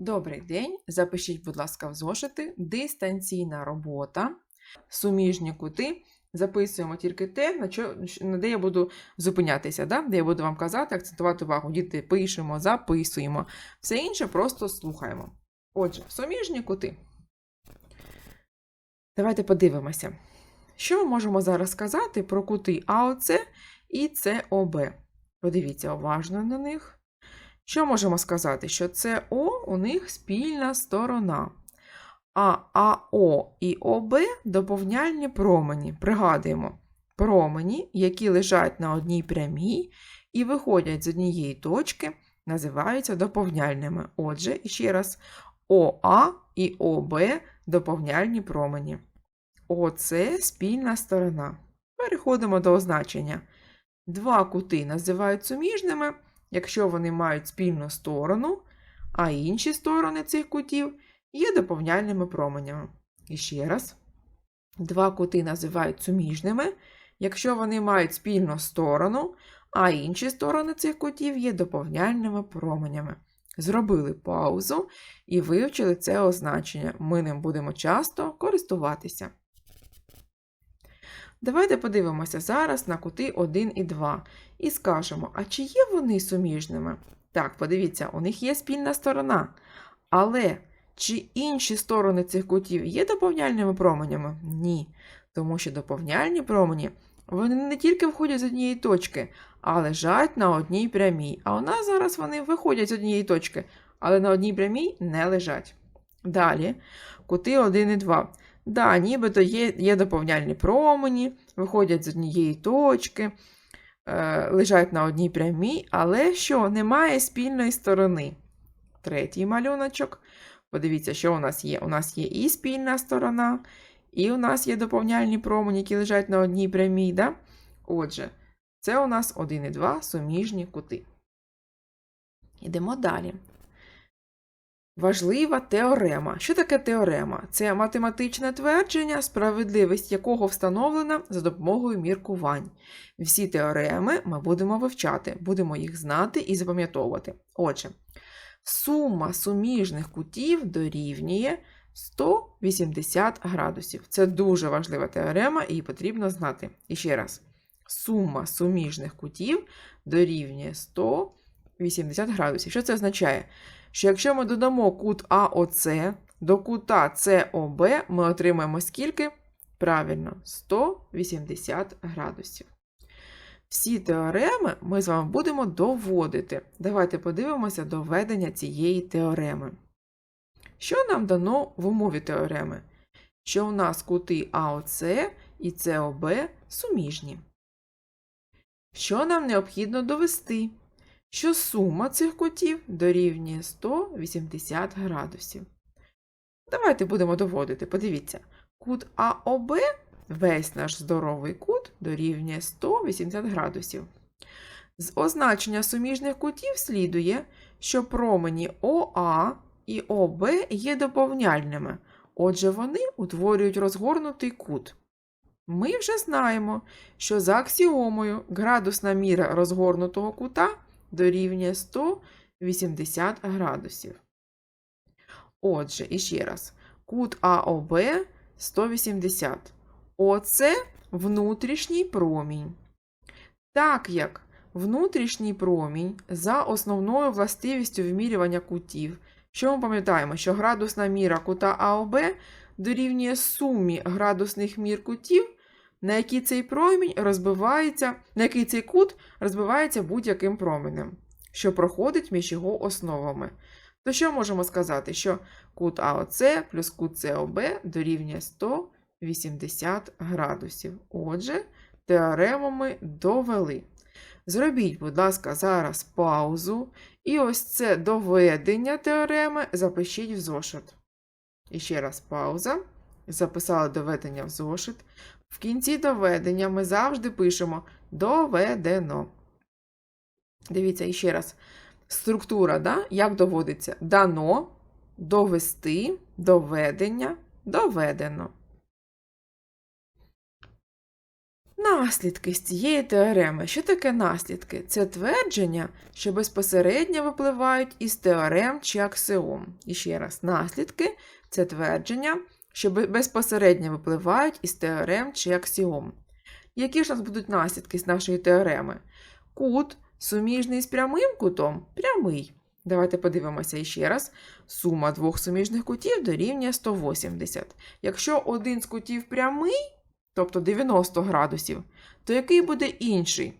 Добрий день. Запишіть, будь ласка, в зошити дистанційна робота, суміжні кути. Записуємо тільки те, на, де я буду зупинятися, да? де я буду вам казати, акцентувати увагу. Діти пишемо, записуємо. Все інше просто слухаємо. Отже, суміжні кути. Давайте подивимося. Що ми можемо зараз сказати про кути АОЦ і СОБ? Подивіться уважно на них. Що можемо сказати? Що СО у них спільна сторона. А АО і ОБ доповняльні промені. Пригадуємо, промені, які лежать на одній прямій і виходять з однієї точки, називаються доповняльними. Отже, ще раз, ОА і ОБ доповняльні промені. ОЦ спільна сторона. Переходимо до означення. Два кути називають суміжними, якщо вони мають спільну сторону, а інші сторони цих кутів є доповняльними променями. І ще раз. Два кути називають суміжними, якщо вони мають спільну сторону, а інші сторони цих кутів є доповняльними променями. Зробили паузу і вивчили це означення. Ми ним будемо часто користуватися. Давайте подивимося зараз на кути 1 і 2 і скажемо, а чи є вони суміжними? Так, подивіться, у них є спільна сторона. Але чи інші сторони цих кутів є доповняльними променями? Ні. Тому що доповняльні промені вони не тільки входять з однієї точки, а лежать на одній прямій. А у нас зараз вони виходять з однієї точки, але на одній прямій не лежать. Далі, кути 1 і 2. Да, нібито є, є доповняльні промені, виходять з однієї точки, е, лежать на одній прямій, але що немає спільної сторони. Третій малюночок. Подивіться, що у нас є. У нас є і спільна сторона, і у нас є доповняльні промені, які лежать на одній прямій. Да? Отже, це у нас 1 і 2 суміжні кути. Йдемо далі. Важлива теорема. Що таке теорема? Це математичне твердження, справедливість якого встановлена за допомогою міркувань. Всі теореми ми будемо вивчати, будемо їх знати і запам'ятовувати. Отже, сума суміжних кутів дорівнює 180 градусів. Це дуже важлива теорема, її потрібно знати. І ще раз, сума суміжних кутів дорівнює 180 градусів. Що це означає? Що якщо ми додамо кут АОЦ до кута СОБ, ми отримаємо скільки? Правильно, 180 градусів. Всі теореми ми з вами будемо доводити. Давайте подивимося доведення цієї теореми. Що нам дано в умові теореми? Що у нас кути АОЦ і СОБ суміжні. Що нам необхідно довести? Що сума цих кутів дорівнює 180 градусів. Давайте будемо доводити. Подивіться, кут АОБ, весь наш здоровий кут, дорівнює 180 градусів. З означення суміжних кутів слідує, що промені ОА і ОБ є доповняльними, отже, вони утворюють розгорнутий кут. Ми вже знаємо, що за аксіомою градусна міра розгорнутого кута дорівнює 180 градусів. Отже, іще раз, кут АОБ 180. Оце внутрішній промінь. Так як внутрішній промінь за основною властивістю вимірювання кутів, що ми пам'ятаємо, що градусна міра кута АОБ дорівнює сумі градусних мір кутів, на який цей промінь розбивається, на який цей кут розбивається будь-яким променем, що проходить між його основами. То що можемо сказати? Що кут АОЦ плюс кут СОБ дорівнює 180 градусів. Отже, теорему ми довели. Зробіть, будь ласка, зараз паузу, і ось це доведення теореми запишіть в зошит. І ще раз пауза. Записали доведення в зошит. В кінці доведення ми завжди пишемо доведено. Дивіться іще раз. Структура, да? як доводиться? Дано, довести, доведення, доведено. Наслідки з цієї теореми. Що таке наслідки? Це твердження, що безпосередньо випливають із теорем чи аксіом. І ще раз, наслідки це твердження, що безпосередньо випливають із теорем чи аксіом. Які ж у нас будуть наслідки з нашої теореми? Кут суміжний з прямим кутом прямий. Давайте подивимося іще раз. Сума двох суміжних кутів дорівнює 180. Якщо один з кутів прямий, тобто 90 градусів, то який буде інший?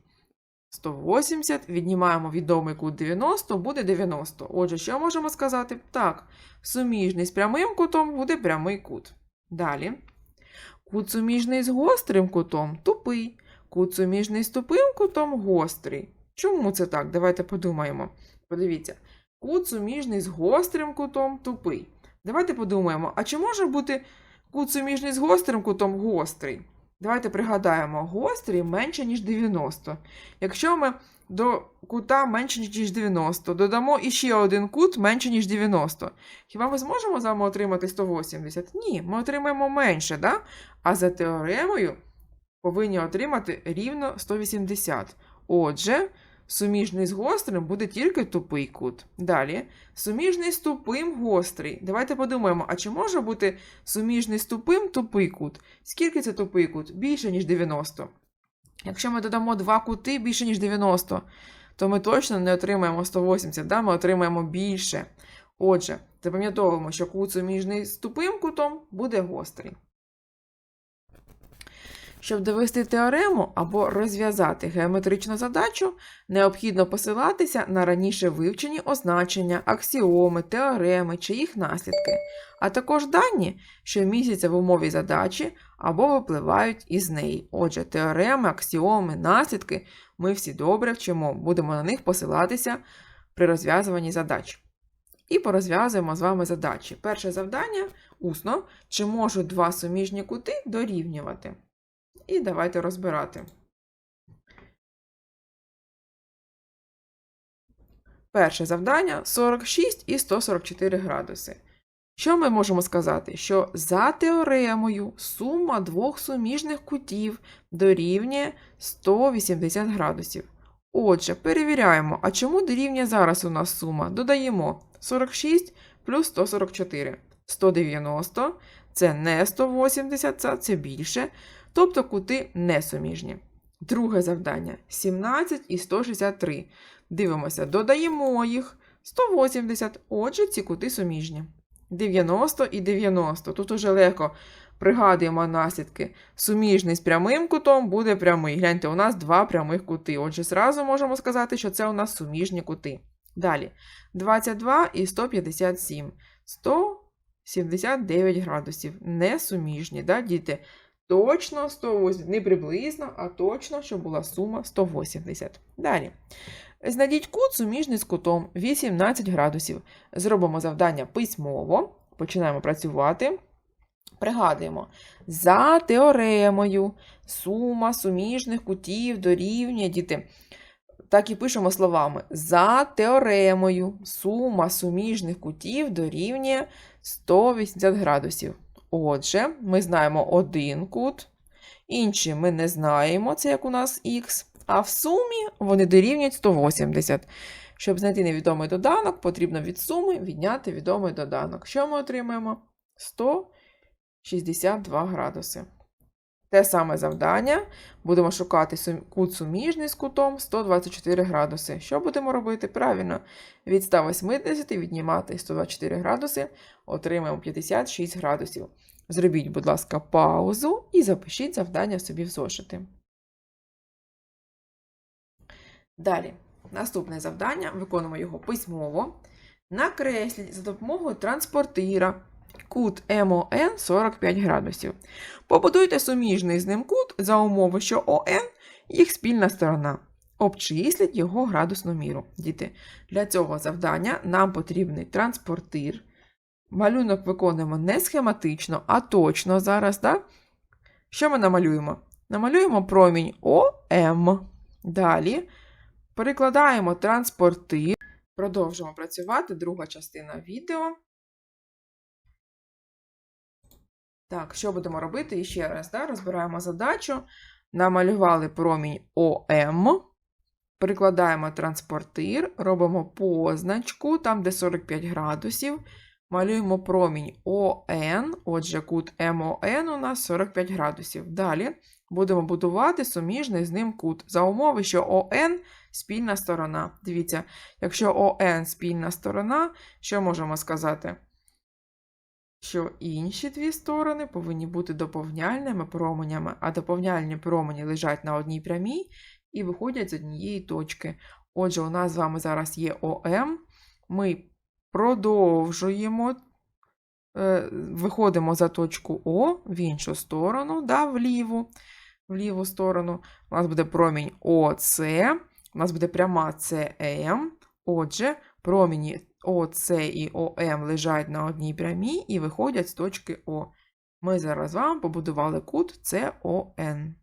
180, віднімаємо відомий кут 90, буде 90. Отже, що можемо сказати? Так, суміжний з прямим кутом буде прямий кут. Далі. Кут суміжний з гострим кутом тупий. Кут суміжний з тупим кутом гострий. Чому це так? Давайте подумаємо. Подивіться. Кут суміжний з гострим кутом тупий. Давайте подумаємо, а чи може бути кут суміжний з гострим кутом гострий? Давайте пригадаємо, гострі менше, ніж 90. Якщо ми до кута менше, ніж 90, додамо іще один кут менше, ніж 90. Хіба ми зможемо з вами отримати 180? Ні, ми отримаємо менше, да? а за теоремою повинні отримати рівно 180. Отже, суміжний з гострим буде тільки тупий кут. Далі, суміжний з тупим гострий. Давайте подумаємо, а чи може бути суміжний з тупим тупий кут? Скільки це тупий кут? Більше, ніж 90. Якщо ми додамо два кути більше, ніж 90, то ми точно не отримаємо 180, да? ми отримаємо більше. Отже, запам'ятовуємо, що кут суміжний з тупим кутом буде гострий. Щоб довести теорему або розв'язати геометричну задачу, необхідно посилатися на раніше вивчені означення, аксіоми, теореми чи їх наслідки, а також дані, що містяться в умові задачі або випливають із неї. Отже, теореми, аксіоми, наслідки ми всі добре вчимо, будемо на них посилатися при розв'язуванні задач. І порозв'язуємо з вами задачі. Перше завдання усно, чи можуть два суміжні кути дорівнювати. І давайте розбирати. Перше завдання 46 і 144 градуси. Що ми можемо сказати? Що за теоремою сума двох суміжних кутів дорівнює 180 градусів. Отже, перевіряємо, а чому дорівнює зараз у нас сума? Додаємо 46 плюс 144. 190 це не 180, це, більше. Тобто кути несуміжні. Друге завдання 17 і 163. Дивимося, додаємо їх 180. Отже, ці кути суміжні. 90 і 90. Тут уже легко пригадуємо наслідки. Суміжний з прямим кутом буде прямий. Гляньте, у нас два прямих кути. Отже, зразу можемо сказати, що це у нас суміжні кути. Далі 22 і 157. 179 градусів. Несуміжні, да, діти? Точно 180, не приблизно, а точно, щоб була сума 180. Далі. Знайдіть кут суміжний з кутом 18 градусів. Зробимо завдання письмово. Починаємо працювати. Пригадуємо, за теоремою сума суміжних кутів дорівнює діти. Так і пишемо словами. За теоремою сума суміжних кутів дорівнює 180 градусів. Отже, ми знаємо один кут, інші ми не знаємо, це як у нас х, а в сумі вони дорівнюють 180. Щоб знайти невідомий доданок, потрібно від суми відняти відомий доданок. Що ми отримаємо? 162 градуси. Те саме завдання. Будемо шукати кут суміжний з кутом 124 градуси. Що будемо робити? Правильно, від 180 віднімати 124 градуси, отримаємо 56 градусів. Зробіть, будь ласка, паузу і запишіть завдання собі в зошити. Далі, наступне завдання, виконуємо його письмово. Накресліть за допомогою транспортира кут МОН 45 градусів. Побудуйте суміжний з ним кут за умови, що ОН їх спільна сторона. Обчисліть його градусну міру. Діти, для цього завдання нам потрібний транспортир. Малюнок виконуємо не схематично, а точно зараз. Да? Що ми намалюємо? Намалюємо промінь ОМ. Далі перекладаємо транспортир. Продовжимо працювати. Друга частина відео. Так, що будемо робити? І ще раз, да? розбираємо задачу. намалювали промінь ОМ, прикладаємо транспортир, робимо позначку, там, де 45 градусів, малюємо промінь ОН, отже, кут МОН у нас 45 градусів. Далі будемо будувати суміжний з ним кут. За умови, що ОН спільна сторона. Дивіться, якщо ОН спільна сторона, що можемо сказати? Що інші дві сторони повинні бути доповняльними променями, а доповняльні промені лежать на одній прямій і виходять з однієї точки. Отже, у нас з вами зараз є ОМ. Ми продовжуємо, е, виходимо за точку О в іншу сторону, да, вліву, в ліву сторону. У нас буде промінь ОС, у нас буде пряма СМ. Отже, промені ОС і ОМ лежать на одній прямій і виходять з точки О. Ми зараз з вами побудували кут СОН.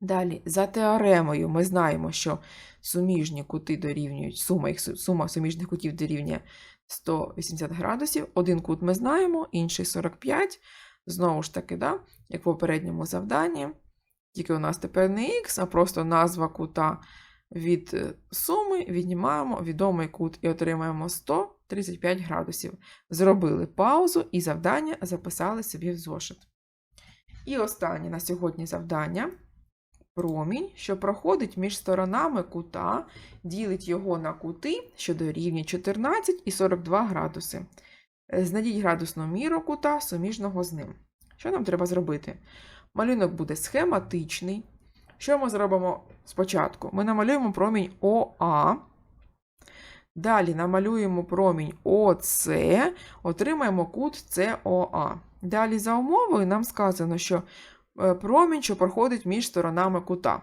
Далі, за теоремою ми знаємо, що суміжні кути дорівнюють, сума, їх, сума суміжних кутів дорівнює 180 градусів. Один кут ми знаємо, інший 45. Знову ж таки, да, як в попередньому завданні. Тільки у нас тепер не х, а просто назва кута від е, суми віднімаємо відомий кут і отримаємо 135 градусів. Зробили паузу і завдання записали собі в зошит. І останнє на сьогодні завдання. Промінь, що проходить між сторонами кута, ділить його на кути, що дорівнює 14 і 42 градуси. Е, Знайдіть градусну міру кута суміжного з ним. Що нам треба зробити? Малюнок буде схематичний. Що ми зробимо спочатку? Ми намалюємо промінь ОА. Далі намалюємо промінь ОС, отримаємо кут СОА. Далі за умовою нам сказано, що е, промінь, що проходить між сторонами кута.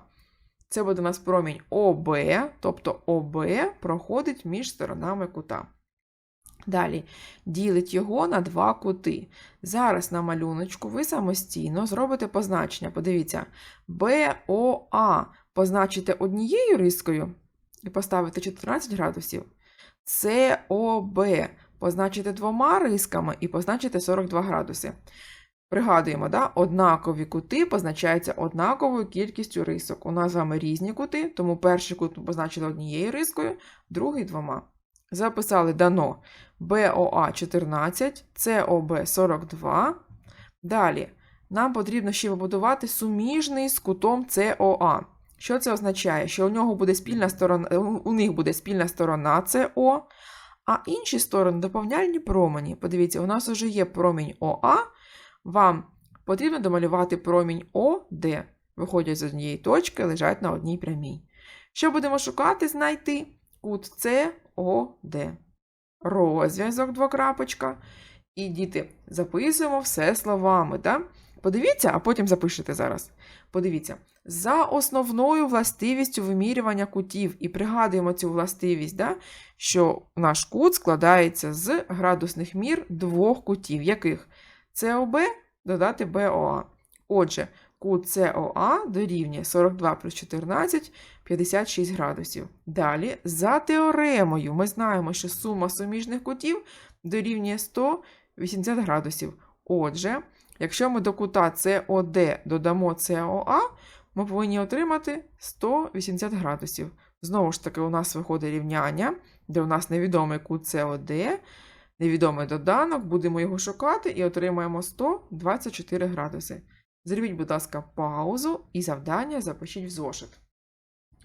Це буде у нас промінь ОБ, тобто ОБ проходить між сторонами кута. Далі ділить його на два кути. Зараз на малюночку ви самостійно зробите позначення. Подивіться, БОА позначите однією рискою і поставите 14 градусів. СОБ позначите двома рисками і позначите 42 градуси. Пригадуємо, да? однакові кути позначаються однаковою кількістю рисок. У нас з вами різні кути, тому перший кут позначили однією рискою, другий двома. Записали дано БОА 14, СОБ 42. Далі нам потрібно ще побудувати суміжний з кутом СОА. Що це означає? Що у нього буде спільна сторона, у них буде спільна сторона СО, а інші сторони доповняльні промені. Подивіться, у нас вже є промінь ОА. Вам потрібно домалювати промінь ОД. Виходять з однієї точки, лежать на одній прямій. Що будемо шукати, знайти? Кут СОД. Розв'язок двокрапочка. І діти, записуємо все словами. Да? Подивіться, а потім запишете зараз. Подивіться, за основною властивістю вимірювання кутів, і пригадуємо цю властивість, да? що наш кут складається з градусних мір двох кутів. Яких? СОБ додати БОА. Отже, кут СОА дорівнює 42 плюс 14 56 градусів. Далі, за теоремою, ми знаємо, що сума суміжних кутів дорівнює 180 градусів. Отже, якщо ми до кута СОД додамо СОА, ми повинні отримати 180 градусів. Знову ж таки, у нас виходить рівняння, де у нас невідомий кут СОД, невідомий доданок, будемо його шукати і отримаємо 124 градуси. Зробіть, будь ласка, паузу і завдання запишіть в зошит.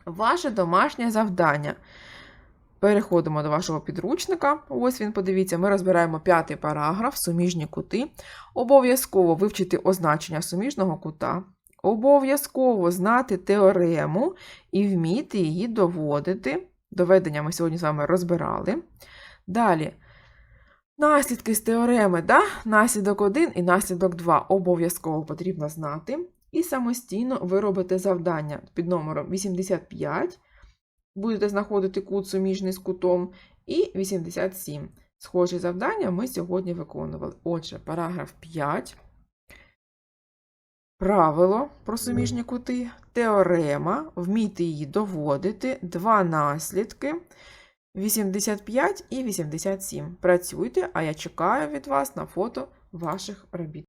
Ваше домашнє завдання. Переходимо до вашого підручника. Ось він, подивіться, ми розбираємо п'ятий параграф, суміжні кути. Обов'язково вивчити означення суміжного кута. Обов'язково знати теорему і вміти її доводити. Доведення ми сьогодні з вами розбирали. Далі. Наслідки з теореми, да? наслідок 1 і наслідок 2 обов'язково потрібно знати. І самостійно ви робите завдання під номером 85. Будете знаходити кут суміжний з кутом, і 87. Схожі завдання ми сьогодні виконували. Отже, параграф 5. Правило про суміжні кути, теорема, вмійте її доводити, два наслідки. 85 і 87. Працюйте, а я чекаю від вас на фото ваших робіт.